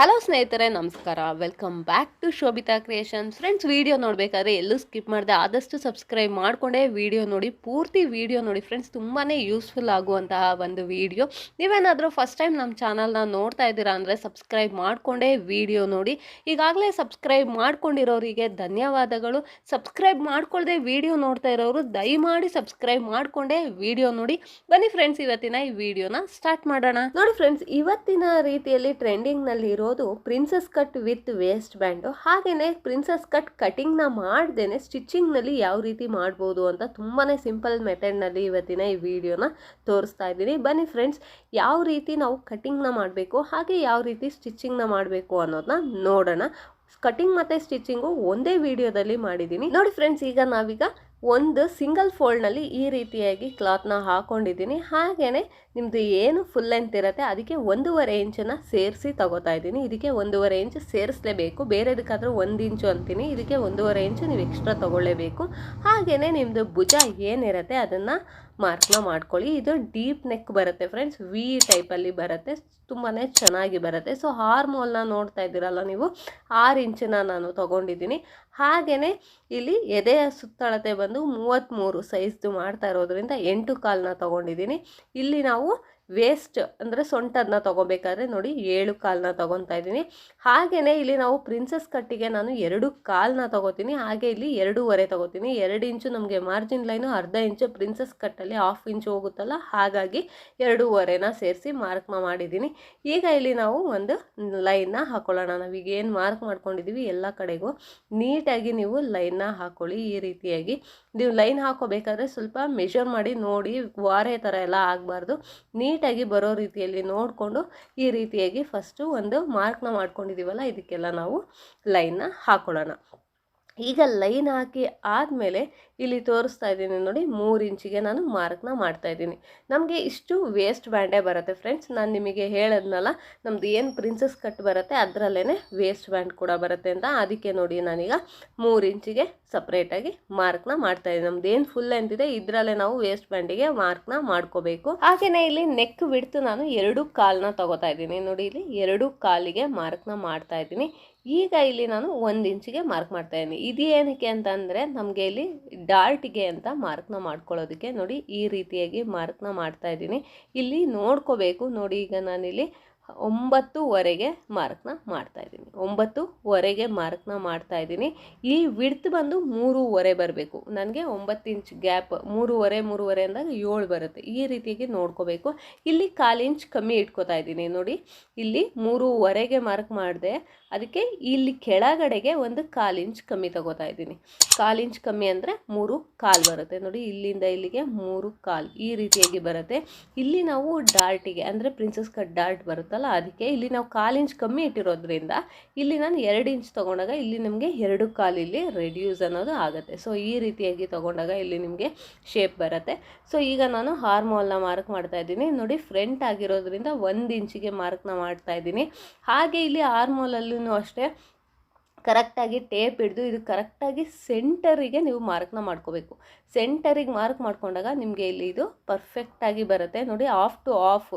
Hello ಸ್ನೇಹಿತರೆ, ನಮಸ್ಕಾರ. Welcome back to Shobhita creations friends video ನೋಡಬೇಕಾದ್ರೆ ಎಲ್ಲೂ ಸ್ಕಿಪ್ ಮಾಡಿದೆ. ಆದಷ್ಟು ಸಬ್ಸ್ಕ್ರೈಬ್ ಮಾಡಿಕೊಂಡೇ ವಿಡಿಯೋ ನೋಡಿ, ಪೂರ್ತಿ ವಿಡಿಯೋ ನೋಡಿ. ಫ್ರೆಂಡ್ಸ್ ತುಂಬಾ ಯೂಸ್ಫುಲ್ ಆಗುವಂತಹ ಒಂದು ವಿಡಿಯೋ ನೀವೇನಾದರೂ ಫಸ್ಟ್ ಟೈಮ್ ನಮ್ಮ ಚಾನಲ್ನ ನೋಡ್ತಾ ಇದ್ದೀರಾ ಅಂದರೆ ಸಬ್ಸ್ಕ್ರೈಬ್ ಮಾಡಿಕೊಂಡೇ ವಿಡಿಯೋ ನೋಡಿ. ಈಗಾಗಲೇ ಸಬ್ಸ್ಕ್ರೈಬ್ ಮಾಡ್ಕೊಂಡಿರೋರಿಗೆ ಧನ್ಯವಾದಗಳು. ಸಬ್ಸ್ಕ್ರೈಬ್ ಮಾಡ್ಕೊಳ್ಳದೆ ವಿಡಿಯೋ ನೋಡ್ತಾ ಇರೋರು ದಯಮಾಡಿ ಸಬ್ಸ್ಕ್ರೈಬ್ ಮಾಡಿಕೊಂಡೇ ವಿಡಿಯೋ ನೋಡಿ. ಬನ್ನಿ ಫ್ರೆಂಡ್ಸ್ ಇವತ್ತಿನ ಈ ವಿಡಿಯೋನ ಸ್ಟಾರ್ಟ್ ಮಾಡೋಣ. ನೋಡಿ ಫ್ರೆಂಡ್ಸ್ ಇವತ್ತಿನ ರೀತಿಯಲ್ಲಿ ಟ್ರೆಂಡಿಂಗ್ನಲ್ಲಿ ಇರೋದು princess cut with waist band ಹಾಗೆಯೇ ಪ್ರಿನ್ಸಸ್ ಕಟ್ ಕಟಿಂಗ್ನ ಮಾಡ್ದೇ ಮಾಡ್ದೇನೆ ಸ್ಟಿಚಿಂಗ್ ಯಾವ ರೀತಿ ಮಾಡ್ಬೋದು ಅಂತ ತುಂಬಾ ಸಿಂಪಲ್ ಮೆಥಡ್ನಲ್ಲಿ ಇವತ್ತಿನ ಈ ವಿಡಿಯೋನ ತೋರಿಸ್ತಾ ಇದ್ದೀನಿ. ಬನ್ನಿ ಫ್ರೆಂಡ್ಸ್ ಯಾವ ರೀತಿ ನಾವು ಕಟಿಂಗ್ನ ಮಾಡಬೇಕು, ಹಾಗೆ ಯಾವ ರೀತಿ ಸ್ಟಿಚಿಂಗ್ನ ಮಾಡಬೇಕು ಅನ್ನೋದನ್ನ ನೋಡೋಣ. ಕಟಿಂಗ್ ಮತ್ತು ಸ್ಟಿಚಿಂಗು ಒಂದೇ ವಿಡಿಯೋದಲ್ಲಿ ಮಾಡಿದ್ದೀನಿ. ನೋಡಿ ಫ್ರೆಂಡ್ಸ್ ಈಗ ನಾವೀಗ ಒಂದು ಸಿಂಗಲ್ ಫೋಲ್ಡ್ನಲ್ಲಿ ಈ ರೀತಿಯಾಗಿ ಕ್ಲಾತ್ನ ಹಾಕೊಂಡಿದ್ದೀನಿ. ಹಾಗೆಯೇ ನಿಮ್ಮದು ಏನು ಫುಲ್ ಲೆಂತ್ ಇರುತ್ತೆ ಅದಕ್ಕೆ ಒಂದೂವರೆ ಇಂಚನ್ನು ಸೇರಿಸಿ ತಗೋತಾ ಇದ್ದೀನಿ. ಇದಕ್ಕೆ ಒಂದೂವರೆ ಇಂಚ್ ಸೇರಿಸಲೇಬೇಕು. ಬೇರೆದಕ್ಕಾದರೂ ಒಂದು ಇಂಚು ಅಂತೀನಿ. ಇದಕ್ಕೆ ಒಂದೂವರೆ ಇಂಚು ನೀವು ಎಕ್ಸ್ಟ್ರಾ ತೊಗೊಳ್ಳೇಬೇಕು. ಹಾಗೆಯೇ ನಿಮ್ಮದು ಭುಜ ಏನಿರುತ್ತೆ ಅದನ್ನು ಮಾರ್ಕ್ನ ಮಾಡ್ಕೊಳ್ಳಿ. ಇದು ಡೀಪ್ ನೆಕ್ ಬರುತ್ತೆ ಫ್ರೆಂಡ್ಸ್. ವಿ ಟೈಪಲ್ಲಿ ಬರುತ್ತೆ. ತುಂಬಾ ಚೆನ್ನಾಗಿ ಬರುತ್ತೆ. ಸೊ, ಹಾರ್ಮೋಲ್ನ ನೋಡ್ತಾ ಇದ್ದೀರಲ್ಲ ನೀವು? ಆರು ಇಂಚನ್ನ ನಾನು ತೊಗೊಂಡಿದ್ದೀನಿ. ಹಾಗೆಯೇ ಇಲ್ಲಿ ಎದೆಯ ಸುತ್ತಳತೆ ಬಂದು ಮೂವತ್ತ್ಮೂರು ಸೈಜ್ದು ಮಾಡ್ತಾ ಇರೋದ್ರಿಂದ ಎಂಟು ಕಾಲನ್ನ ತೊಗೊಂಡಿದ್ದೀನಿ. ಇಲ್ಲಿ ನಾವು ವೇಸ್ಟ್ ಅಂದರೆ ಸೊಂಟದನ್ನ ತೊಗೋಬೇಕಾದ್ರೆ ನೋಡಿ ಏಳು ಕಾಲನ್ನ ತೊಗೊತಾ ಇದ್ದೀನಿ. ಹಾಗೆಯೇ ಇಲ್ಲಿ ನಾವು ಪ್ರಿನ್ಸಸ್ ಕಟ್ಟಿಗೆ ನಾನು ಎರಡು ಕಾಲನ್ನ ತೊಗೋತೀನಿ. ಹಾಗೆ ಇಲ್ಲಿ ಎರಡೂವರೆ ತೊಗೋತೀನಿ. ಎರಡು ಇಂಚು ನಮಗೆ ಮಾರ್ಜಿನ್ ಲೈನು ಅರ್ಧ ಇಂಚು ಪ್ರಿನ್ಸಸ್ ಕಟ್ಟಲ್ಲಿ ಹಾಫ್ ಇಂಚು ಹೋಗುತ್ತಲ್ಲ, ಹಾಗಾಗಿ ಎರಡೂವರೆನ ಸೇರಿಸಿ ಮಾರ್ಕ್ನ ಮಾಡಿದ್ದೀನಿ. ಈಗ ಇಲ್ಲಿ ನಾವು ಒಂದು ಲೈನ್ನ ಹಾಕೊಳ್ಳೋಣ. ನಾವೀಗ ಏನು ಮಾರ್ಕ್ ಮಾಡ್ಕೊಂಡಿದ್ದೀವಿ ಎಲ್ಲ ಕಡೆಗೂ ನೀಟಾಗಿ ನೀವು ಲೈನ್ನ ಹಾಕೊಳ್ಳಿ. ಈ ರೀತಿಯಾಗಿ ನೀವು ಲೈನ್ ಹಾಕೋಬೇಕಾದ್ರೆ ಸ್ವಲ್ಪ ಮೆಷರ್ ಮಾಡಿ ನೋಡಿ, ವಾರೆ ಥರ ಎಲ್ಲ ಆಗಬಾರ್ದು. ನೀಟಾಗಿ ಬರೋ ರೀತಿಯಲ್ಲಿ ನೋಡಿಕೊಂಡು ಈ ರೀತಿಯಾಗಿ ಫಸ್ಟು ಒಂದು ಮಾರ್ಕ್ನ ಮಾಡ್ಕೊಂಡಿದ್ದೀವಲ್ಲ ಇದಕ್ಕೆಲ್ಲ ನಾವು ಲೈನ್ನ ಹಾಕೊಳ್ಳೋಣ. ಈಗ ಲೈನ್ ಹಾಕಿ ಆದಮೇಲೆ ಇಲ್ಲಿ ತೋರಿಸ್ತಾ ಇದ್ದೀನಿ ನೋಡಿ, ಮೂರು ಇಂಚಿಗೆ ನಾನು ಮಾರ್ಕ್ನ ಮಾಡ್ತಾ ಇದ್ದೀನಿ. ನಮಗೆ ಇಷ್ಟು ವೇಸ್ಟ್ ಬ್ಯಾಂಡೇ ಬರುತ್ತೆ ಫ್ರೆಂಡ್ಸ್. ನಾನು ನಿಮಗೆ ಹೇಳದ್ನಲ್ಲ, ನಮ್ದು ಏನು ಪ್ರಿನ್ಸಸ್ ಕಟ್ ಬರುತ್ತೆ ಅದರಲ್ಲೇ ವೇಸ್ಟ್ ಬ್ಯಾಂಡ್ ಕೂಡ ಬರುತ್ತೆ ಅಂತ. ಅದಕ್ಕೆ ನೋಡಿ ನಾನೀಗ ಮೂರು ಇಂಚಿಗೆ ಸಪ್ರೇಟಾಗಿ ಮಾರ್ಕ್ನ ಮಾಡ್ತಾ ಇದ್ದೀನಿ. ನಮ್ದು ಏನು ಫುಲ್ ಇದೆ, ಇದರಲ್ಲೇ ನಾವು ವೇಸ್ಟ್ ಬ್ಯಾಂಡಿಗೆ ಮಾರ್ಕ್ನ ಮಾಡ್ಕೋಬೇಕು. ಹಾಗೆಯೇ ಇಲ್ಲಿ ನೆಕ್ ಬಿಡ್ತು ನಾನು ಎರಡು ಕಾಲನ್ನ ತಗೋತಾ ಇದ್ದೀನಿ. ನೋಡಿ ಇಲ್ಲಿ ಎರಡು ಕಾಲಿಗೆ ಮಾರ್ಕ್ನ ಮಾಡ್ತಾ ಇದ್ದೀನಿ. ಈಗ ಇಲ್ಲಿ ನಾನು ಒಂದು ಇಂಚಿಗೆ ಮಾರ್ಕ್ ಮಾಡ್ತಾ ಇದ್ದೀನಿ. ಇದು ಏನಕ್ಕೆ ಅಂತಂದರೆ ನಮಗೆ ಇಲ್ಲಿ ಡಾರ್ಟಿಗೆ ಅಂತ ಮಾರ್ಕ್ನ ಮಾಡ್ಕೊಳ್ಳೋದಕ್ಕೆ ನೋಡಿ ಈ ರೀತಿಯಾಗಿ ಮಾರ್ಕ್ನ ಮಾಡ್ತಾ ಇದ್ದೀನಿ. ಇಲ್ಲಿ ನೋಡ್ಕೋಬೇಕು. ನೋಡಿ ಈಗ ನಾನಿಲ್ಲಿ ಒಂಬತ್ತುವರೆಗೆ ಮಾರ್ಕ್ನ ಮಾಡ್ತಾ ಇದ್ದೀನಿ. ಒಂಬತ್ತುವರೆಗೆ ಮಾರ್ಕ್ನ ಮಾಡ್ತಾ ಇದ್ದೀನಿ. ಈ ವಿಡ್ತ್ ಬಂದು ಮೂರುವರೆ ಬರಬೇಕು. ನನಗೆ ಒಂಬತ್ತು ಇಂಚ್ ಗ್ಯಾಪ್, ಮೂರುವರೆ ಮೂರುವರೆ ಅಂದಾಗ ಏಳು ಬರುತ್ತೆ. ಈ ರೀತಿಯಾಗಿ ನೋಡ್ಕೋಬೇಕು. ಇಲ್ಲಿ ಕಾಲು ಇಂಚ್ ಕಮ್ಮಿ ಇಟ್ಕೋತಾ ಇದ್ದೀನಿ. ನೋಡಿ, ಇಲ್ಲಿ ಮೂರುವರೆಗೆ ಮಾರ್ಕ್ ಮಾಡಿದೆ. ಅದಕ್ಕೆ ಇಲ್ಲಿ ಕೆಳಗಡೆಗೆ ಒಂದು ಕಾಲು ಇಂಚ್ ಕಮ್ಮಿ ತಗೋತಾ ಇದ್ದೀನಿ. ಕಾಲು ಇಂಚ್ ಕಮ್ಮಿ ಅಂದರೆ ಮೂರು ಕಾಲು ಬರುತ್ತೆ. ನೋಡಿ, ಇಲ್ಲಿಂದ ಇಲ್ಲಿಗೆ ಮೂರು ಕಾಲು ಈ ರೀತಿಯಾಗಿ ಬರುತ್ತೆ. ಇಲ್ಲಿ ನಾವು ಡಾರ್ಟಿಗೆ ಅಂದರೆ ಪ್ರಿನ್ಸಸ್ ಕಟ್ ಡಾರ್ಟ್ ಬರುತ್ತಲ್ಲ ಅದಕ್ಕೆ ಇಲ್ಲಿ ನಾವು ಕಾಲು ಇಂಚ್ ಕಮ್ಮಿ ಇಟ್ಟಿರೋದ್ರಿಂದ ಇಲ್ಲಿ ನಾನು ಎರಡು ಇಂಚ್ ತೊಗೊಂಡಾಗ ಇಲ್ಲಿ ನಿಮಗೆ ಎರಡು ಕಾಲು ಇಲ್ಲಿ ರೆಡ್ಯೂಸ್ ಅನ್ನೋದು ಆಗುತ್ತೆ. ಸೊ ಈ ರೀತಿಯಾಗಿ ತೊಗೊಂಡಾಗ ಇಲ್ಲಿ ನಿಮಗೆ ಶೇಪ್ ಬರುತ್ತೆ. ಸೊ ಈಗ ನಾನು ಹಾರ್ಮೋಲ್ನ ಮಾರ್ಕ್ ಮಾಡ್ತಾ ಇದ್ದೀನಿ. ನೋಡಿ ಫ್ರಂಟ್ ಆಗಿರೋದ್ರಿಂದ ಒಂದು ಇಂಚಿಗೆ ಮಾರ್ಕ್ನ ಮಾಡ್ತಾ ಇದ್ದೀನಿ. ಹಾಗೆ ಇಲ್ಲಿ ಹಾರ್ಮೋಲಲ್ಲೂ ಅಷ್ಟೇ ಕರೆಕ್ಟಾಗಿ ಟೇಪ್ ಹಿಡಿದು ಇದು ಕರೆಕ್ಟಾಗಿ ಸೆಂಟರಿಗೆ ನೀವು ಮಾರ್ಕ್ನ ಮಾಡ್ಕೋಬೇಕು. ಸೆಂಟರಿಗೆ ಮಾರ್ಕ್ ಮಾಡ್ಕೊಂಡಾಗ ನಿಮಗೆ ಇಲ್ಲಿ ಇದು ಪರ್ಫೆಕ್ಟಾಗಿ ಬರುತ್ತೆ. ನೋಡಿ, ಆಫ್ ಟು ಆಫ್.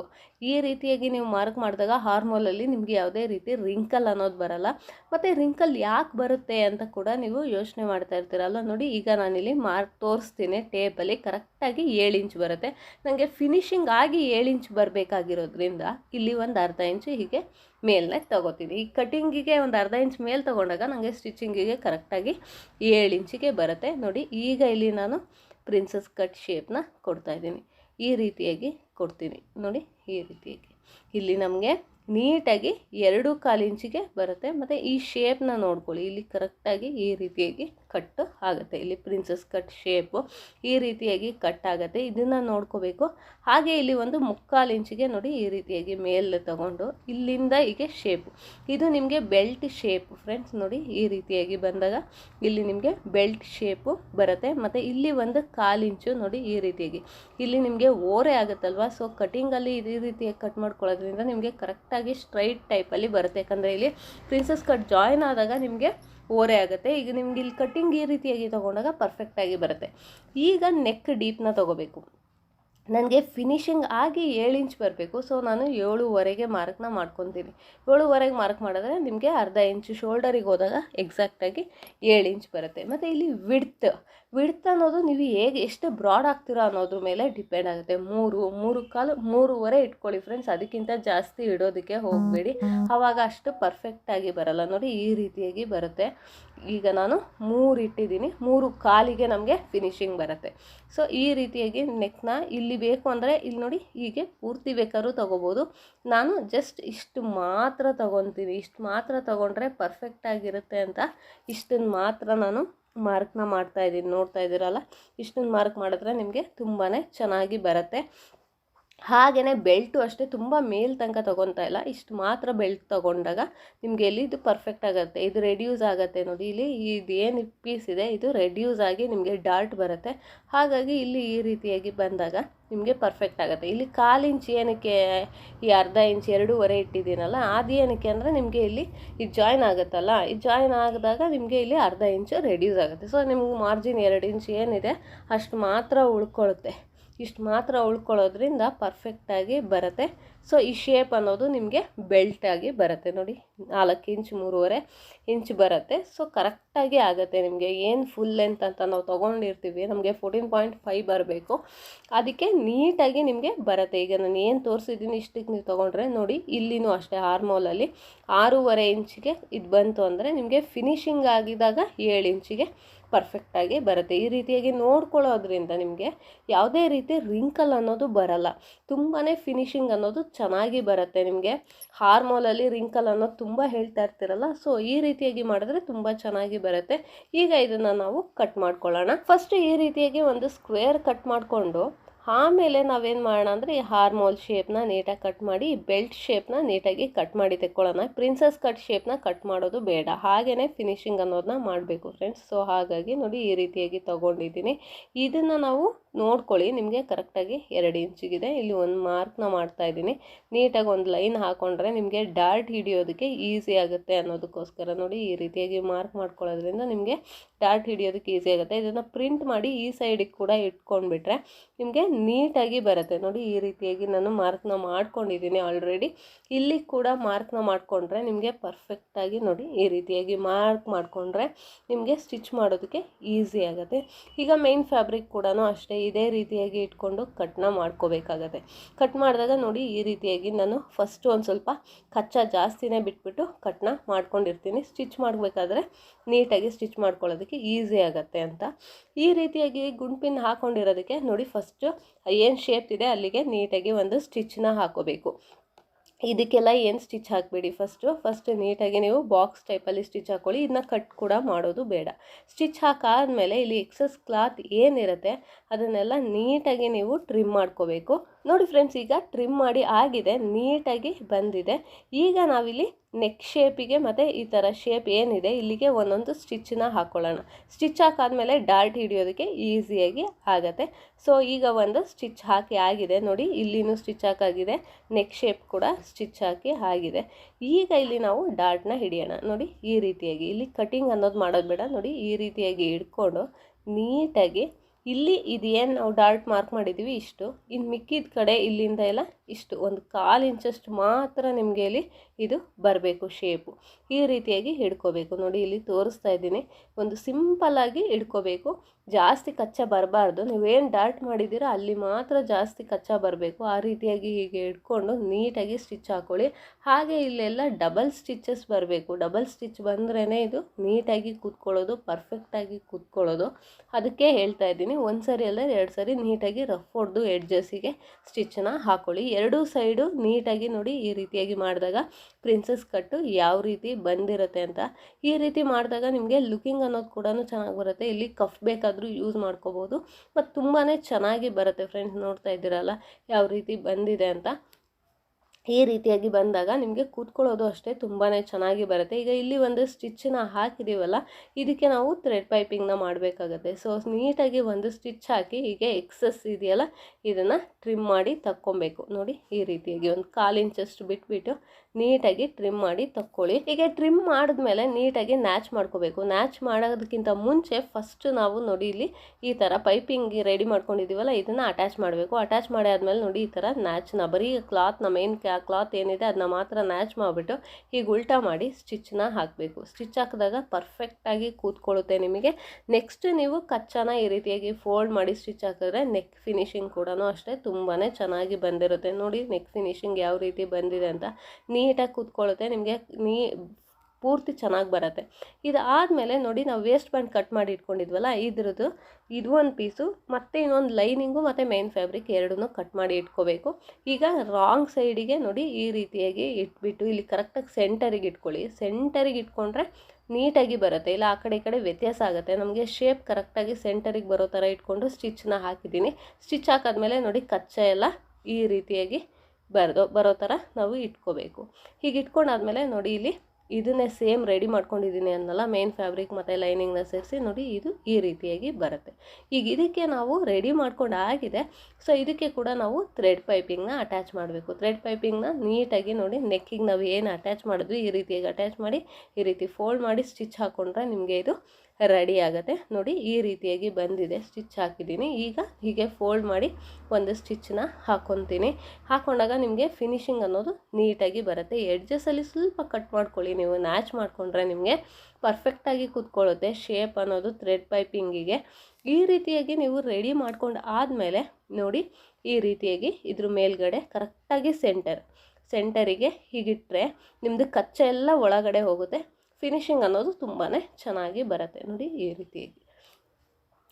ಈ ರೀತಿಯಾಗಿ ನೀವು ಮಾರ್ಕ್ ಮಾಡಿದಾಗ ಹಾರ್ಮೋಲಲ್ಲಿ ನಿಮಗೆ ಯಾವುದೇ ರೀತಿ ರಿಂಕಲ್ ಅನ್ನೋದು ಬರಲ್ಲ. ಮತ್ತು ರಿಂಕಲ್ ಯಾಕೆ ಬರುತ್ತೆ ಅಂತ ಕೂಡ ನೀವು ಯೋಚನೆ ಮಾಡ್ತಾ ಇರ್ತೀರಲ್ಲ ನೋಡಿ, ಈಗ ನಾನಿಲ್ಲಿ ಮಾರ್ಕ್ ತೋರಿಸ್ತೀನಿ ಟೇಪಲ್ಲಿ ಕರೆಕ್ಟಾಗಿ ಏಳು ಇಂಚ್ ಬರುತ್ತೆ. ನನಗೆ ಫಿನಿಶಿಂಗ್ ಆಗಿ ಏಳು ಇಂಚ್ ಬರಬೇಕಾಗಿರೋದ್ರಿಂದ ಇಲ್ಲಿ ಒಂದು ಅರ್ಧ ಇಂಚು ಹೀಗೆ ಮೇಲ್ನೆ ತಗೋತೀನಿ ಈ ಕಟಿಂಗಿಗೆ ಒಂದು ಅರ್ಧ ಇಂಚ್ ಮೇಲೆ ತೊಗೊಂಡಾಗ ನನಗೆ ಸ್ಟಿಚಿಂಗಿಗೆ ಕರೆಕ್ಟಾಗಿ ಏಳು ಇಂಚಿಗೆ ಬರುತ್ತೆ. ನೋಡಿ, ಈಗ ಇಲ್ಲಿ ನಾನು ಪ್ರಿನ್ಸಸ್ ಕಟ್ ಶೇಪ್ನ ಕೊಡ್ತಾಯಿದ್ದೀನಿ ಈ ರೀತಿಯಾಗಿ ಕೊಡ್ತೀನಿ. ನೋಡಿ, ಈ ರೀತಿಯಾಗಿ. ಇಲ್ಲಿ ನಮಗೆ ನೀಟಾಗಿ ಎರಡು ಕಾಲು ಇಂಚಿಗೆ ಬರುತ್ತೆ. ಮತ್ತು ಈ ಶೇಪ್ನ ನೋಡ್ಕೊಳ್ಳಿ. ಇಲ್ಲಿ ಕರೆಕ್ಟಾಗಿ ಈ ರೀತಿಯಾಗಿ ಕಟ್ ಆಗುತ್ತೆ. ಇಲ್ಲಿ ಪ್ರಿನ್ಸಸ್ ಕಟ್ ಶೇಪು ಈ ರೀತಿಯಾಗಿ ಕಟ್ ಆಗುತ್ತೆ. ಇದನ್ನು ನೋಡ್ಕೋಬೇಕು. ಹಾಗೆ ಇಲ್ಲಿ ಒಂದು ಮುಕ್ಕಾಲು ಇಂಚಿಗೆ ನೋಡಿ ಈ ರೀತಿಯಾಗಿ ಮೇಲೆ ತಗೊಂಡು ಇಲ್ಲಿಂದ ಹೀಗೆ ಶೇಪು ಇದು ನಿಮಗೆ ಬೆಲ್ಟ್ ಶೇಪ್ ಫ್ರೆಂಡ್ಸ್ ನೋಡಿ ಈ ರೀತಿಯಾಗಿ ಬಂದಾಗ ಇಲ್ಲಿ ನಿಮಗೆ ಬೆಲ್ಟ್ ಶೇಪು ಬರುತ್ತೆ. ಮತ್ತು ಇಲ್ಲಿ ಒಂದು ಕಾಲು ಇಂಚು ನೋಡಿ ಈ ರೀತಿಯಾಗಿ. ಇಲ್ಲಿ ನಿಮಗೆ ಓರೆ ಆಗುತ್ತಲ್ವಾ? ಸೊ ಕಟಿಂಗಲ್ಲಿ ಈ ರೀತಿಯಾಗಿ ಕಟ್ ಮಾಡ್ಕೊಳ್ಳೋದ್ರಿಂದ ನಿಮಗೆ ಕರೆಕ್ಟಾಗಿ ಸ್ಟ್ರೈಟ್ ಟೈಪಲ್ಲಿ ಬರುತ್ತೆ. ಯಾಕಂದರೆ ಇಲ್ಲಿ ಪ್ರಿನ್ಸಸ್ ಕಟ್ ಜಾಯಿನ್ ಆದಾಗ ನಿಮಗೆ ಓರೆ ಆಗುತ್ತೆ. ಈಗ ನಿಮ್ಗೆ ಇಲ್ಲಿ ಕಟ್ಟಿಂಗ್ ಈ ರೀತಿಯಾಗಿ ತೊಗೊಂಡಾಗ ಪರ್ಫೆಕ್ಟಾಗಿ ಬರುತ್ತೆ. ಈಗ ನೆಕ್ ಡೀಪ್ನ ತೊಗೋಬೇಕು. ನನಗೆ ಫಿನಿಶಿಂಗ್ ಆಗಿ ಏಳು ಇಂಚ್ ಬರಬೇಕು. ಸೊ ನಾನು ಏಳುವರೆಗೆ ಮಾರ್ಕ್ನ ಮಾಡ್ಕೊತೀನಿ. ಏಳುವರೆಗೆ ಮಾರ್ಕ್ ಮಾಡಿದ್ರೆ ನಿಮಗೆ ಅರ್ಧ ಇಂಚು ಶೋಲ್ಡರಿಗೆ ಹೋದಾಗ ಎಕ್ಸಾಕ್ಟಾಗಿ ಏಳು ಇಂಚ್ ಬರುತ್ತೆ. ಮತ್ತು ಇಲ್ಲಿ ವಿಡ್ತ್ ವಿಡ್ತ್ ಅನ್ನೋದು ನೀವು ಹೇಗೆ ಎಷ್ಟು ಬ್ರಾಡ್ ಆಗ್ತೀರಾ ಅನ್ನೋದ್ರ ಮೇಲೆ ಡಿಪೆಂಡ್ ಆಗುತ್ತೆ. ಮೂರು ಮೂರು ಕಾಲು, ಮೂರುವರೆ ಇಟ್ಕೊಳ್ಳಿ ಫ್ರೆಂಡ್ಸ್ ಅದಕ್ಕಿಂತ ಜಾಸ್ತಿ ಇಡೋದಕ್ಕೆ ಹೋಗಬೇಡಿ. ಆವಾಗ ಅಷ್ಟು ಪರ್ಫೆಕ್ಟಾಗಿ ಬರಲ್ಲ. ನೋಡಿ ಈ ರೀತಿಯಾಗಿ ಬರುತ್ತೆ. ಈಗ ನಾನು ಮೂರು ಇಟ್ಟಿದ್ದೀನಿ ಮೂರು ಕಾಲಿಗೆ ನಮಗೆ ಫಿನಿಶಿಂಗ್ ಬರುತ್ತೆ. ಸೊ ಈ ರೀತಿಯಾಗಿ ನೆಕ್ನ ಇಲ್ಲಿ ಬೇಕು ಅಂದರೆ ಇಲ್ಲಿ ನೋಡಿ ಹೀಗೆ ಪೂರ್ತಿ ಬೇಕಾದ್ರೂ ತೊಗೋಬೋದು. ನಾನು ಜಸ್ಟ್ ಇಷ್ಟು ಮಾತ್ರ ತೊಗೊತೀನಿ, ಇಷ್ಟು ಮಾತ್ರ ತೊಗೊಂಡ್ರೆ ಪರ್ಫೆಕ್ಟಾಗಿರುತ್ತೆ ಅಂತ ಇಷ್ಟನ್ನು ಮಾತ್ರ ನಾನು ಮಾರ್ಕ್ನ ಮಾಡ್ತಾ ಇದ್ದೀನಿ. ನೋಡ್ತಾ ಇದ್ದೀರಲ್ಲ ಇಷ್ಟನ್ನು ಮಾರ್ಕ್ ಮಾಡಿದ್ರೆ ನಿಮಗೆ ತುಂಬಾ ಚೆನ್ನಾಗಿ ಬರುತ್ತೆ. ಹಾಗೆಯೇ ಬೆಲ್ಟು ಅಷ್ಟೇ ತುಂಬ ಮೇಲ್ ತನಕ ತೊಗೊತಾ ಇಲ್ಲ. ಇಷ್ಟು ಮಾತ್ರ ಬೆಲ್ಟ್ ತೊಗೊಂಡಾಗ ನಿಮಗೆ ಎಲ್ಲಿ ಇದು ಪರ್ಫೆಕ್ಟ್ ಆಗುತ್ತೆ. ಇದು ರೆಡ್ಯೂಸ್ ಆಗುತ್ತೆ ನೋಡಿ. ಇಲ್ಲಿ ಇದು ಏನು ಪೀಸ್ ಇದೆ, ಇದು ರೆಡ್ಯೂಸ್ ಆಗಿ ನಿಮಗೆ ಡಾರ್ಟ್ ಬರುತ್ತೆ. ಹಾಗಾಗಿ ಇಲ್ಲಿ ಈ ರೀತಿಯಾಗಿ ಬಂದಾಗ ನಿಮಗೆ ಪರ್ಫೆಕ್ಟ್ ಆಗುತ್ತೆ. ಇಲ್ಲಿ ಕಾಲು ಇಂಚ್ ಏನಕ್ಕೆ ಈ ಅರ್ಧ ಇಂಚ್ ಎರಡೂವರೆ ಇಟ್ಟಿದ್ದೀನಲ್ಲ, ಅದು ಏನಕ್ಕೆ ಅಂದರೆ ನಿಮಗೆ ಇಲ್ಲಿ ಇದು ಜಾಯ್ನ್ ಆಗುತ್ತಲ್ಲ. ಇದು ಜಾಯ್ನ್ ಆಗಿದಾಗ ನಿಮಗೆ ಇಲ್ಲಿ ಅರ್ಧ ಇಂಚು ರೆಡ್ಯೂಸ್ ಆಗುತ್ತೆ. ಸೊ ನಿಮ್ಗೆ ಮಾರ್ಜಿನ್ ಎರಡು ಇಂಚ್ ಏನಿದೆ, ಅಷ್ಟು ಮಾತ್ರ ಉಳ್ಕೊಳ್ಳುತ್ತೆ ಇಷ್ಟು ಮಾತ್ರ ಉಳ್ಕೊಳ್ಳೋದ್ರಿಂದ ಪರ್ಫೆಕ್ಟಾಗಿ ಬರುತ್ತೆ. ಸೊ ಈ ಶೇಪ್ ಅನ್ನೋದು ನಿಮಗೆ ಬೆಲ್ಟಾಗಿ ಬರುತ್ತೆ ನೋಡಿ. ನಾಲ್ಕು ಇಂಚ್ ಮೂರುವರೆ ಇಂಚ್ ಬರುತ್ತೆ. ಸೊ ಕರೆಕ್ಟಾಗಿ ಆಗುತ್ತೆ ನಿಮಗೆ. ಏನು ಫುಲ್ ಲೆಂತ್ ಅಂತ ನಾವು ತೊಗೊಂಡಿರ್ತೀವಿ, ನಮಗೆ ಫೋರ್ಟೀನ್ ಪಾಯಿಂಟ್ ಫೈವ್ ಬರಬೇಕು. ಅದಕ್ಕೆ ನೀಟಾಗಿ ನಿಮಗೆ ಬರುತ್ತೆ. ಈಗ ನಾನು ಏನು ತೋರಿಸಿದ್ದೀನಿ ಇಷ್ಟಕ್ಕೆ ನೀವು ತೊಗೊಂಡ್ರೆ ನೋಡಿ, ಇಲ್ಲಿನೂ ಅಷ್ಟೇ ಆರ್ಮೋಲಲ್ಲಿ ಆರೂವರೆ ಇಂಚಿಗೆ ಇದು ಬಂತು ಅಂದರೆ ನಿಮಗೆ ಫಿನಿಶಿಂಗ್ ಆಗಿದಾಗ ಏಳು ಇಂಚಿಗೆ ಪರ್ಫೆಕ್ಟಾಗಿ ಬರುತ್ತೆ. ಈ ರೀತಿಯಾಗಿ ನೋಡ್ಕೊಳ್ಳೋದ್ರಿಂದ ನಿಮಗೆ ಯಾವುದೇ ರೀತಿ ರಿಂಕಲ್ ಅನ್ನೋದು ಬರಲ್ಲ. ತುಂಬಾ ಫಿನಿಶಿಂಗ್ ಅನ್ನೋದು ಚೆನ್ನಾಗಿ ಬರುತ್ತೆ ನಿಮಗೆ. ಹಾರ್ಮೋಲಲ್ಲಿ ರಿಂಕಲ್ ಅನ್ನೋದು ತುಂಬ ಹೇಳ್ತಾ ಇರ್ತಿರಲ್ಲ ಸೊ ಈ ರೀತಿಯಾಗಿ ಮಾಡಿದ್ರೆ ತುಂಬ ಚೆನ್ನಾಗಿ ಬರುತ್ತೆ. ಈಗ ಇದನ್ನು ನಾವು ಕಟ್ ಮಾಡ್ಕೊಳ್ಳೋಣ. ಫಸ್ಟ್ ಈ ರೀತಿಯಾಗಿ ಒಂದು ಸ್ಕ್ವೇರ್ ಕಟ್ ಮಾಡಿಕೊಂಡು ಆಮೇಲೆ ನಾವೇನು ಮಾಡೋಣ ಅಂದರೆ ಹಾರ್ಮೋಲ್ ಶೇಪ್ನ ನೀಟಾಗಿ ಕಟ್ ಮಾಡಿ, ಬೆಲ್ಟ್ ಶೇಪ್ನ ನೀಟಾಗಿ ಕಟ್ ಮಾಡಿ ತೆಕ್ಕೊಳ್ಳೋಣ. ಪ್ರಿನ್ಸಸ್ ಕಟ್ ಶೇಪ್ನ ಕಟ್ ಮಾಡೋದು ಬೇಡ. ಹಾಗೆಯೇ ಫಿನಿಶಿಂಗ್ ಅನ್ನೋದನ್ನ ಮಾಡಬೇಕು ಫ್ರೆಂಡ್ಸ್ ಸೊ ಹಾಗಾಗಿ ನೋಡಿ ಈ ರೀತಿಯಾಗಿ ತೊಗೊಂಡಿದ್ದೀನಿ. ಇದನ್ನು ನಾವು ನೋಡ್ಕೊಳ್ಳಿ, ನಿಮಗೆ ಕರೆಕ್ಟಾಗಿ ಎರಡು ಇಂಚಿಗಿದೆ. ಇಲ್ಲಿ ಒಂದು ಮಾರ್ಕ್ನ ಮಾಡ್ತಾ ಇದ್ದೀನಿ. ನೀಟಾಗಿ ಒಂದು ಲೈನ್ ಹಾಕೊಂಡ್ರೆ ನಿಮಗೆ ಡಾರ್ಟ್ ಹಿಡಿಯೋದಕ್ಕೆ ಈಸಿ ಆಗುತ್ತೆ ಅನ್ನೋದಕ್ಕೋಸ್ಕರ. ನೋಡಿ, ಈ ರೀತಿಯಾಗಿ ಮಾರ್ಕ್ ಮಾಡ್ಕೊಳ್ಳೋದ್ರಿಂದ ನಿಮಗೆ ಡಾರ್ಟ್ ಹಿಡಿಯೋದಕ್ಕೆ ಈಸಿ ಆಗುತ್ತೆ. ಇದನ್ನು ಪ್ರಿಂಟ್ ಮಾಡಿ ಈ ಸೈಡಿಗೆ ಕೂಡ ಇಟ್ಕೊಂಡ್ಬಿಟ್ರೆ ನಿಮಗೆ ನೀಟಾಗಿ ಬರುತ್ತೆ. ನೋಡಿ, ಈ ರೀತಿಯಾಗಿ ನಾನು ಮಾರ್ಕ್ನ ಮಾಡ್ಕೊಂಡಿದ್ದೀನಿ ಆಲ್ರೆಡಿ. ಇಲ್ಲಿ ಕೂಡ ಮಾರ್ಕ್ನ ಮಾಡಿಕೊಂಡ್ರೆ ನಿಮಗೆ ಪರ್ಫೆಕ್ಟಾಗಿ ನೋಡಿ, ಈ ರೀತಿಯಾಗಿ ಮಾರ್ಕ್ ಮಾಡಿಕೊಂಡ್ರೆ ನಿಮಗೆ ಸ್ಟಿಚ್ ಮಾಡೋದಕ್ಕೆ ಈಸಿ ಆಗುತ್ತೆ. ಈಗ ಮೈನ್ ಫ್ಯಾಬ್ರಿಕ್ ಕೂಡ ಅಷ್ಟೇ ಇದೇ ರೀತಿಯಾಗಿ ಇಟ್ಕೊಂಡು ಕಟ್ನ ಮಾಡ್ಕೋಬೇಕಾಗತ್ತೆ. ಕಟ್ ಮಾಡಿದಾಗ ನೋಡಿ ಈ ರೀತಿಯಾಗಿ ನಾನು ಫಸ್ಟು ಒಂದು ಸ್ವಲ್ಪ ಕಚ್ಚಾ ಜಾಸ್ತಿನೇ ಬಿಟ್ಬಿಟ್ಟು ಕಟ್ನ ಮಾಡ್ಕೊಂಡಿರ್ತೀನಿ. ಸ್ಟಿಚ್ ಮಾಡಬೇಕಾದ್ರೆ ನೀಟಾಗಿ ಸ್ಟಿಚ್ ಮಾಡ್ಕೊಳ್ಳೋದಕ್ಕೆ ಈಸಿ ಆಗುತ್ತೆ ಅಂತ. ಈ ರೀತಿಯಾಗಿ ಗುಂಪಿನ ಹಾಕ್ಕೊಂಡಿರೋದಕ್ಕೆ ನೋಡಿ ಫಸ್ಟು ಏನು ಶೇಪ್ ಇದೆ ಅಲ್ಲಿಗೆ ನೀಟಾಗಿ ಒಂದು ಸ್ಟಿಚ್ನ ಹಾಕೋಬೇಕು. ಇದಕ್ಕೆಲ್ಲ ಏನು ಸ್ಟಿಚ್ ಹಾಕಬೇಡಿ? ಫಸ್ಟು ಫಸ್ಟ್ ನೀಟಾಗಿ ನೀವು ಬಾಕ್ಸ್ ಟೈಪಲ್ಲಿ ಸ್ಟಿಚ್ ಹಾಕ್ಕೊಳ್ಳಿ ಇದನ್ನ ಕಟ್ ಕೂಡ ಮಾಡೋದು ಬೇಡ. ಸ್ಟಿಚ್ ಹಾಕಾದ್ಮೇಲೆ ಇಲ್ಲಿ ಎಕ್ಸಸ್ ಕ್ಲಾತ್ ಏನಿರುತ್ತೆ, ಅದನ್ನೆಲ್ಲ ನೀಟಾಗಿ ನೀವು ಟ್ರಿಮ್ ಮಾಡ್ಕೋಬೇಕು. ನೋಡಿ ಫ್ರೆಂಡ್ಸ್ ಈಗ ಟ್ರಿಮ್ ಮಾಡಿ ಆಗಿದೆ, ನೀಟಾಗಿ ಬಂದಿದೆ. ಈಗ ನಾವಿಲ್ಲಿ ನೆಕ್ ಶೇಪಿಗೆ ಮತ್ತು ಈ ಥರ ಶೇಪ್ ಏನಿದೆ, ಇಲ್ಲಿಗೆ ಒಂದೊಂದು ಸ್ಟಿಚ್ಚನ್ನ ಹಾಕ್ಕೊಳ್ಳೋಣ ಸ್ಟಿಚ್ ಹಾಕಾದ್ಮೇಲೆ ಡಾರ್ಟ್ ಹಿಡಿಯೋದಕ್ಕೆ ಈಸಿಯಾಗಿ ಆಗುತ್ತೆ. ಸೊ ಈಗ ಒಂದು ಸ್ಟಿಚ್ ಹಾಕಿ ಆಗಿದೆ. ನೋಡಿ, ಇಲ್ಲಿನೂ ಸ್ಟಿಚ್ ಹಾಕಾಗಿದೆ. ನೆಕ್ ಶೇಪ್ ಕೂಡ ಸ್ಟಿಚ್ ಹಾಕಿ ಆಗಿದೆ. ಈಗ ಇಲ್ಲಿ ನಾವು ಡಾರ್ಟ್ನ ಹಿಡಿಯೋಣ. ನೋಡಿ, ಈ ರೀತಿಯಾಗಿ. ಇಲ್ಲಿ ಕಟಿಂಗ್ ಅನ್ನೋದು ಮಾಡೋದು ಬೇಡ. ನೋಡಿ, ಈ ರೀತಿಯಾಗಿ ಹಿಡ್ಕೊಂಡು ನೀಟಾಗಿ ಇಲ್ಲಿ ಇದೇನು ನಾವು ಡಾರ್ಟ್ ಮಾರ್ಕ್ ಮಾಡಿದ್ದೀವಿ ಇಷ್ಟು. ಇನ್ನು ಮಿಕ್ಕಿದ ಕಡೆ ಇಲ್ಲಿಂದ ಎಲ್ಲ ಇಷ್ಟು. ಒಂದು ಕಾಲು ಇಂಚಷ್ಟು ಮಾತ್ರ ನಿಮಗೆ ಇಲ್ಲಿ ಇದು ಬರಬೇಕು ಶೇಪು ಈ ರೀತಿಯಾಗಿ ಹಿಡ್ಕೋಬೇಕು. ನೋಡಿ, ಇಲ್ಲಿ ತೋರಿಸ್ತಾ ಇದ್ದೀನಿ. ಒಂದು ಸಿಂಪಲ್ಲಾಗಿ ಹಿಡ್ಕೋಬೇಕು. ಜಾಸ್ತಿ ಕಚ್ಚಾ ಬರಬಾರ್ದು. ನೀವೇನು ಡಾರ್ಟ್ ಮಾಡಿದ್ದೀರೋ, ಅಲ್ಲಿ ಮಾತ್ರ ಜಾಸ್ತಿ ಕಚ್ಚಾ ಬರಬೇಕು. ಆ ರೀತಿಯಾಗಿ ಹೀಗೆ ಇಟ್ಕೊಂಡು ನೀಟಾಗಿ ಸ್ಟಿಚ್ ಹಾಕ್ಕೊಳ್ಳಿ ಹಾಗೆ ಇಲ್ಲೆಲ್ಲ ಡಬಲ್ ಸ್ಟಿಚಸ್ ಬರಬೇಕು. ಡಬಲ್ ಸ್ಟಿಚ್ ಬಂದ್ರೇ ಇದು ನೀಟಾಗಿ ಕೂತ್ಕೊಳ್ಳೋದು ಪರ್ಫೆಕ್ಟಾಗಿ ಕೂತ್ಕೊಳ್ಳೋದು. ಅದಕ್ಕೆ ಹೇಳ್ತಾ ಇದ್ದೀನಿ ಒಂದು ಸರಿ ಅಲ್ಲ ಎರಡು ಸರಿ ನೀಟಾಗಿ ರಫ್ ಹೊಡೆದು ಎಡ್ಜಸ್ಸಿಗೆ ಸ್ಟಿಚ್ಚನ್ನ ಹಾಕ್ಕೊಳ್ಳಿ ಎರಡೂ ಸೈಡು ನೀಟಾಗಿ ನೋಡಿ ಈ ರೀತಿಯಾಗಿ ಮಾಡಿದಾಗ ಪ್ರಿನ್ಸಸ್ ಕಟ್ಟು ಯಾವ ರೀತಿ ಬಂದಿರುತ್ತೆ ಅಂತ. ಈ ರೀತಿ ಮಾಡಿದಾಗ ನಿಮಗೆ ಲುಕಿಂಗ್ ಅನ್ನೋದು ಕೂಡ ಚೆನ್ನಾಗಿ ಬರುತ್ತೆ. ಇಲ್ಲಿ ಕಫ್ ಬೇಕಾದರೂ ಯೂಸ್ ಮಾಡ್ಕೋಬೋದು. ಮತ್ತು ತುಂಬಾ ಚೆನ್ನಾಗಿ ಬರುತ್ತೆ ಫ್ರೆಂಡ್ಸ್ ನೋಡ್ತಾ ಇದ್ದೀರಲ್ಲ? ಯಾವ ರೀತಿ ಬಂದಿದೆ ಅಂತ? ಈ ರೀತಿಯಾಗಿ ಬಂದಾಗ ನಿಮಗೆ ಕೂತ್ಕೊಳ್ಳೋದು ಅಷ್ಟೇ ತುಂಬಾ ಚೆನ್ನಾಗಿ ಬರುತ್ತೆ. ಈಗ ಇಲ್ಲಿ ಒಂದು ಸ್ಟಿಚ್ಚನ್ನ ಹಾಕಿದ್ದೀವಲ್ಲ ಇದಕ್ಕೆ ನಾವು ಥ್ರೆಡ್ ಪೈಪಿಂಗ್ನ ಮಾಡಬೇಕಾಗತ್ತೆ. ಸೊ ನೀಟಾಗಿ ಒಂದು ಸ್ಟಿಚ್ ಹಾಕಿ, ಹೀಗೆ ಎಕ್ಸಸ್ ಇದೆಯಲ್ಲ, ಇದನ್ನು ಟ್ರಿಮ್ ಮಾಡಿ ತಕ್ಕೊಬೇಕು. ನೋಡಿ, ಈ ರೀತಿಯಾಗಿ ಒಂದು ಕಾಲು ಇಂಚಷ್ಟು ಬಿಟ್ಬಿಟ್ಟು ನೀಟಾಗಿ ಟ್ರಿಮ್ ಮಾಡಿ ತಕ್ಕೊಳ್ಳಿ. ಹೀಗೆ ಟ್ರಿಮ್ ಮಾಡಿದ್ಮೇಲೆ ನೀಟಾಗಿ ನ್ಯಾಚ್ ಮಾಡ್ಕೋಬೇಕು. ನ್ಯಾಚ್ ಮಾಡೋದಕ್ಕಿಂತ ಮುಂಚೆ ಫಸ್ಟ್ ನಾವು ನೋಡಿ ಇಲ್ಲಿ ಈ ಥರ ಪೈಪಿಂಗ್ ರೆಡಿ ಮಾಡ್ಕೊಂಡಿದ್ದೀವಲ್ಲ ಇದನ್ನು ಅಟ್ಯಾಚ್ ಮಾಡಬೇಕು. ಅಟ್ಯಾಚ್ ಮಾಡಿ ಆದಮೇಲೆ ನೋಡಿ ಈ ಥರ ನ್ಯಾಚ್ನ, ಬರೀ ಕ್ಲಾತ್ನ ಮೇನ್ ಕ್ಯಾ ಕ್ಲಾತ್ ಏನಿದೆ ಅದನ್ನ ಮಾತ್ರ ನ್ಯಾಚ್ ಮಾಡಿಬಿಟ್ಟು ಹೀಗೆ ಉಲ್ಟಾ ಮಾಡಿ ಸ್ಟಿಚ್ನ ಹಾಕಬೇಕು. ಸ್ಟಿಚ್ ಹಾಕಿದಾಗ ಪರ್ಫೆಕ್ಟಾಗಿ ಕೂತ್ಕೊಳ್ಳುತ್ತೆ ನಿಮಗೆ. ನೆಕ್ಸ್ಟ್ ನೀವು ಕಚ್ಚಾನ ಈ ರೀತಿಯಾಗಿ ಫೋಲ್ಡ್ ಮಾಡಿ ಸ್ಟಿಚ್ ಹಾಕಿದ್ರೆ ನೆಕ್ ಫಿನಿಶಿಂಗ್ ಕೂಡ ಅಷ್ಟೇ ತುಂಬಾ ಚೆನ್ನಾಗಿ ಬಂದಿರುತ್ತೆ. ನೋಡಿ ನೆಕ್ ಫಿನಿಶಿಂಗ್ ಯಾವ ರೀತಿ ಬಂದಿದೆ ಅಂತ ನೀಟಾಗಿ ಕೂತ್ಕೊಳ್ಳುತ್ತೆ. ನಿಮಗೆ ನೀ ಪೂರ್ತಿ ಚೆನ್ನಾಗಿ ಬರುತ್ತೆ. ಇದಾದಮೇಲೆ ನೋಡಿ ನಾವು ವೇಸ್ಟ್ ಬ್ಯಾಂಡ್ ಕಟ್ ಮಾಡಿ ಇಟ್ಕೊಂಡಿದ್ವಲ್ಲ, ಇದ್ರದ್ದು ಇದು ಒಂದು ಪೀಸು ಮತ್ತು ಇನ್ನೊಂದು ಲೈನಿಂಗು ಮತ್ತು ಮೇನ್ ಫ್ಯಾಬ್ರಿಕ್ ಎರಡನ್ನೂ ಕಟ್ ಮಾಡಿ ಇಟ್ಕೋಬೇಕು. ಈಗ ರಾಂಗ್ ಸೈಡಿಗೆ ನೋಡಿ ಈ ರೀತಿಯಾಗಿ ಇಟ್ಬಿಟ್ಟು, ಇಲ್ಲಿ ಕರೆಕ್ಟಾಗಿ ಸೆಂಟರಿಗೆ ಇಟ್ಕೊಳ್ಳಿ. ಸೆಂಟರಿಗೆ ಇಟ್ಕೊಂಡ್ರೆ ನೀಟಾಗಿ ಬರುತ್ತೆ. ಇಲ್ಲ, ಆ ಕಡೆ ಈ ಕಡೆ ವ್ಯತ್ಯಾಸ ಆಗುತ್ತೆ. ನಮಗೆ ಶೇಪ್ ಕರೆಕ್ಟಾಗಿ ಸೆಂಟರಿಗೆ ಬರೋ ಥರ ಇಟ್ಕೊಂಡು ಸ್ಟಿಚ್ನ ಹಾಕಿದ್ದೀನಿ. ಸ್ಟಿಚ್ ಹಾಕಾದ್ಮೇಲೆ ನೋಡಿ ಕಚ್ಚಾ ಎಲ್ಲ ಈ ರೀತಿಯಾಗಿ ಬರೋದು, ಬರೋ ಥರ ನಾವು ಇಟ್ಕೋಬೇಕು. ಹೀಗೆ ಇಟ್ಕೊಂಡಾದ್ಮೇಲೆ ನೋಡಿ ಇಲ್ಲಿ ಇದನ್ನೇ ಸೇಮ್ ರೆಡಿ ಮಾಡ್ಕೊಂಡಿದ್ದೀನಿ ಅನ್ನಲ್ಲ ಮೇನ್ ಫ್ಯಾಬ್ರಿಕ್ ಮತ್ತು ಲೈನಿಂಗ್ನ ಸೇರಿಸಿ ನೋಡಿ ಇದು ಈ ರೀತಿಯಾಗಿ ಬರುತ್ತೆ. ಈಗ ಇದಕ್ಕೆ ನಾವು ರೆಡಿ ಮಾಡ್ಕೊಂಡು ಆಗಿದೆ ಸೊ ಇದಕ್ಕೆ ಕೂಡ ನಾವು ಥ್ರೆಡ್ ಪೈಪಿಂಗ್ನ ಅಟ್ಯಾಚ್ ಮಾಡಬೇಕು. ಥ್ರೆಡ್ ಪೈಪಿಂಗ್ನ ನೀಟಾಗಿ ನೋಡಿ ನೆಕ್ಕಿಗೆ ನಾವು ಏನು ಅಟ್ಯಾಚ್ ಮಾಡಿದ್ವಿ, ಈ ರೀತಿಯಾಗಿ ಅಟ್ಯಾಚ್ ಮಾಡಿ, ಈ ರೀತಿ ಫೋಲ್ಡ್ ಮಾಡಿ ಸ್ಟಿಚ್ ಹಾಕ್ಕೊಂಡ್ರೆ ನಿಮಗೆ ಇದು ರೆಡಿ ಆಗುತ್ತೆ. ನೋಡಿ, ಈ ರೀತಿಯಾಗಿ ಬಂದಿದೆ. ಸ್ಟಿಚ್ ಹಾಕಿದ್ದೀನಿ. ಈಗ ಹೀಗೆ ಫೋಲ್ಡ್ ಮಾಡಿ ಒಂದು ಸ್ಟಿಚ್ನ ಹಾಕ್ಕೊತೀನಿ ಹಾಕೊಂಡಾಗ ನಿಮಗೆ ಫಿನಿಶಿಂಗ್ ಅನ್ನೋದು ನೀಟಾಗಿ ಬರುತ್ತೆ. ಎಡ್ಜಸ್ಸಲ್ಲಿ ಸ್ವಲ್ಪ ಕಟ್ ಮಾಡ್ಕೊಳ್ಳಿ. ನೀವು ನ್ಯಾಚ್ ಮಾಡಿಕೊಂಡ್ರೆ ನಿಮಗೆ ಪರ್ಫೆಕ್ಟಾಗಿ ಕೂತ್ಕೊಳ್ಳುತ್ತೆ. ಶೇಪ್ ಅನ್ನೋದು ಥ್ರೆಡ್ ಪೈಪಿಂಗಿಗೆ. ಈ ರೀತಿಯಾಗಿ ನೀವು ರೆಡಿ ಮಾಡ್ಕೊಂಡು ಆದಮೇಲೆ ನೋಡಿ, ಈ ರೀತಿಯಾಗಿ ಇದ್ರ ಮೇಲ್ಗಡೆ ಕರೆಕ್ಟಾಗಿ ಸೆಂಟರ್, ಸೆಂಟರಿಗೆ ಹೀಗಿಟ್ಟರೆ ನಿಮ್ಮದು ಕಚ್ಚೆ ಎಲ್ಲ ಒಳಗಡೆ ಹೋಗುತ್ತೆ. ಫಿನಿಶಿಂಗ್ ಅನ್ನೋದು ತುಂಬಾ ಚೆನ್ನಾಗಿ ಬರುತ್ತೆ. ನೋಡಿ ಈ ರೀತಿಯಾಗಿ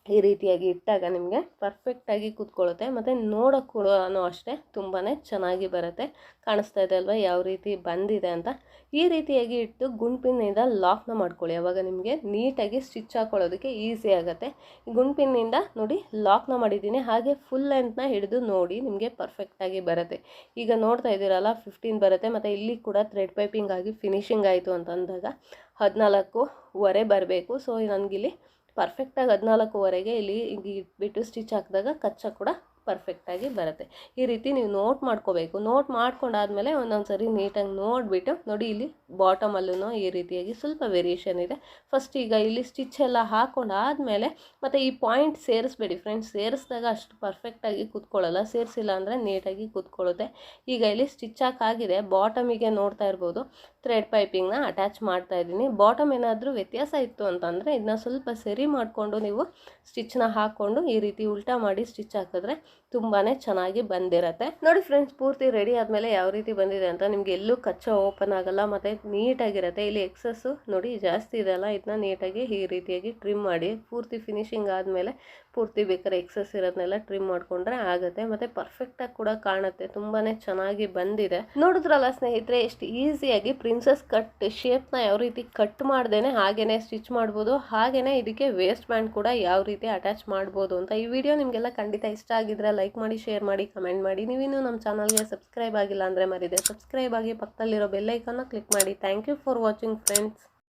ಈ ರೀತಿಯಾಗಿ ಇಟ್ಟಾಗ ನಿಮಗೆ ಪರ್ಫೆಕ್ಟಾಗಿ ಕೂತ್ಕೊಳ್ಳುತ್ತೆ. ಮತ್ತು ನೋಡೋಕ್ಕೂ ಅಷ್ಟೇ ತುಂಬಾ ಚೆನ್ನಾಗಿ ಬರುತ್ತೆ. ಕಾಣಿಸ್ತಾ ಇದೆ ಅಲ್ವಾ ಯಾವ ರೀತಿ ಬಂದಿದೆ ಅಂತ. ಈ ರೀತಿಯಾಗಿ ಇಟ್ಟು ಗುಂಡ್ಪಿನ್ನಿಂದ ಲಾಕ್ನ ಮಾಡ್ಕೊಳ್ಳಿ. ಅವಾಗ ನಿಮಗೆ ನೀಟಾಗಿ ಸ್ಟಿಚ್ ಹಾಕೊಳ್ಳೋದಕ್ಕೆ ಈಸಿ ಆಗುತ್ತೆ. ಗುಂಡ್ಪಿನ್ನಿಂದ ನೋಡಿ ಲಾಕ್ನ ಮಾಡಿದ್ದೀನಿ. ಹಾಗೆ ಫುಲ್ ಲೆಂತ್ನ ಹಿಡಿದು ನೋಡಿ ನಿಮಗೆ ಪರ್ಫೆಕ್ಟಾಗಿ ಬರುತ್ತೆ. ಈಗ ನೋಡ್ತಾ ಇದ್ದೀರಲ್ಲ ಫಿಫ್ಟೀನ್ ಬರುತ್ತೆ. ಮತ್ತು ಇಲ್ಲಿ ಕೂಡ ಥ್ರೆಡ್ ಪೈಪಿಂಗ್ ಆಗಿ ಫಿನಿಶಿಂಗ್ ಆಯಿತು ಅಂತ ಅಂದಾಗ ಹದಿನಾಲ್ಕೂವರೆ ಬರಬೇಕು. ಸೊ ನನಗಿಲ್ಲಿ ಪರ್ಫೆಕ್ಟಾಗಿ ಹದಿನಾಲ್ಕುವರೆಗೆ ಇಲ್ಲಿ ಇಟ್ಬಿಟ್ಟು ಸ್ಟಿಚ್ ಹಾಕಿದಾಗ ಕಚ್ಚಾ ಕೂಡ ಪರ್ಫೆಕ್ಟಾಗಿ ಬರುತ್ತೆ. ಈ ರೀತಿ ನೀವು ನೋಟ್ ಮಾಡ್ಕೋಬೇಕು. ನೋಟ್ ಮಾಡ್ಕೊಂಡಾದ್ಮೇಲೆ ಒಂದೊಂದು ಸರಿ ನೀಟಾಗಿ ನೋಡಿಬಿಟ್ಟು ನೋಡಿ ಇಲ್ಲಿ ಬಾಟಮಲ್ಲೂ ಈ ರೀತಿಯಾಗಿ ಸ್ವಲ್ಪ ವೇರಿಯೇಷನ್ ಇದೆ. ಫಸ್ಟ್ ಈಗ ಇಲ್ಲಿ ಸ್ಟಿಚ್ ಎಲ್ಲ ಹಾಕೊಂಡಾದ್ಮೇಲೆ ಮತ್ತು ಈ ಪಾಯಿಂಟ್ ಸೇರಿಸ್ಬೇಡಿ ಫ್ರೆಂಡ್ಸ್ ಸೇರಿಸಿದಾಗ ಅಷ್ಟು ಪರ್ಫೆಕ್ಟಾಗಿ ಕೂತ್ಕೊಳ್ಳಲ್ಲ. ಸೇರಿಸಿಲ್ಲ ಅಂದರೆ ನೀಟಾಗಿ ಕೂತ್ಕೊಳ್ಳುತ್ತೆ. ಈಗ ಇಲ್ಲಿ ಸ್ಟಿಚ್ ಹಾಕಾಗಿದೆ. ಬಾಟಮಿಗೆ ನೋಡ್ತಾ ಇರ್ಬೋದು. ಥ್ರೆಡ್ ಪೈಪಿಂಗ್ನ ಅಟ್ಯಾಚ್ ಮಾಡ್ತಾ ಇದ್ದೀನಿ. ಬಾಟಮ್ ಏನಾದರೂ ವ್ಯತ್ಯಾಸ ಇತ್ತು ಅಂತಂದರೆ ಇದನ್ನ ಸ್ವಲ್ಪ ಸರಿ ಮಾಡಿಕೊಂಡು ನೀವು ಸ್ಟಿಚ್ನ ಹಾಕ್ಕೊಂಡು ಈ ರೀತಿ ಉಲ್ಟಾ ಮಾಡಿ ಸ್ಟಿಚ್ ಹಾಕಿದ್ರೆ ತುಂಬಾ ಚೆನ್ನಾಗಿ ಬಂದಿರತ್ತೆ. ನೋಡಿ ಫ್ರೆಂಡ್ಸ್ ಪೂರ್ತಿ ರೆಡಿ ಆದಮೇಲೆ ಯಾವ ರೀತಿ ಬಂದಿದೆ ಅಂತ ನಿಮ್ಗೆ ಎಲ್ಲೂ ಕಚ್ಚಾ ಓಪನ್ ಆಗಲ್ಲ, ಮತ್ತು ನೀಟಾಗಿರುತ್ತೆ. ಇಲ್ಲಿ ಎಕ್ಸಸ್ಸು ನೋಡಿ ಜಾಸ್ತಿ ಇದೆಲ್ಲ ಇದನ್ನ ನೀಟಾಗಿ ಈ ರೀತಿಯಾಗಿ ಟ್ರಿಮ್ ಮಾಡಿ, ಪೂರ್ತಿ ಫಿನಿಶಿಂಗ್ ಆದಮೇಲೆ ಪೂರ್ತಿ ಬೇಕಾದ್ರೆ ಎಕ್ಸಸ್ ಇರೋದನ್ನೆಲ್ಲ ಟ್ರಿಮ್ ಮಾಡಿಕೊಂಡ್ರೆ ಆಗುತ್ತೆ. ಮತ್ತು ಪರ್ಫೆಕ್ಟಾಗಿ ಕೂಡ ಕಾಣುತ್ತೆ. ತುಂಬಾ ಚೆನ್ನಾಗಿ ಬಂದಿದೆ. ನೋಡಿದ್ರಲ್ಲ ಸ್ನೇಹಿತರೆ, ಎಷ್ಟು ಈಸಿಯಾಗಿ ಪ್ರಿನ್ಸಸ್ ಕಟ್ ಶೇಪ್ನ ಯಾವ ರೀತಿ ಕಟ್ ಮಾಡ್ದೇನೆ ಹಾಗೇನೆ ಸ್ಟಿಚ್ ಮಾಡ್ಬೋದು. ಹಾಗೇನೆ ಇದಕ್ಕೆ ವೇಸ್ಟ್ ಬ್ಯಾಂಡ್ ಕೂಡ ಯಾವ ರೀತಿ ಅಟ್ಯಾಚ್ ಮಾಡ್ಬೋದು ಅಂತ ಈ ವಿಡಿಯೋ ನಿಮಗೆಲ್ಲ ಖಂಡಿತ ಇಷ್ಟ ಆಗಿದ್ರೆ ಲೈಕ್ ಮಾಡಿ ಶೇರ್ ಮಾಡಿ ಕಮೆಂಟ್ ಮಾಡಿ. ನೀವಿನ್ನೂ ನಮ್ಮ ಚಾನಲ್ಗೆ ಸಬ್ಸ್ಕ್ರೈಬ್ ಆಗಿಲ್ಲ ಅಂದರೆ ಮರಿದೆ. ಸಬ್ಸ್ಕ್ರೈಬ್ ಆಗಿ ಪಕ್ಕದಲ್ಲಿರೋ ಬೆಲ್ಲೈಕನ್ನ ಕ್ಲಿಕ್ ಮಾಡಿ. Thank you for watching friends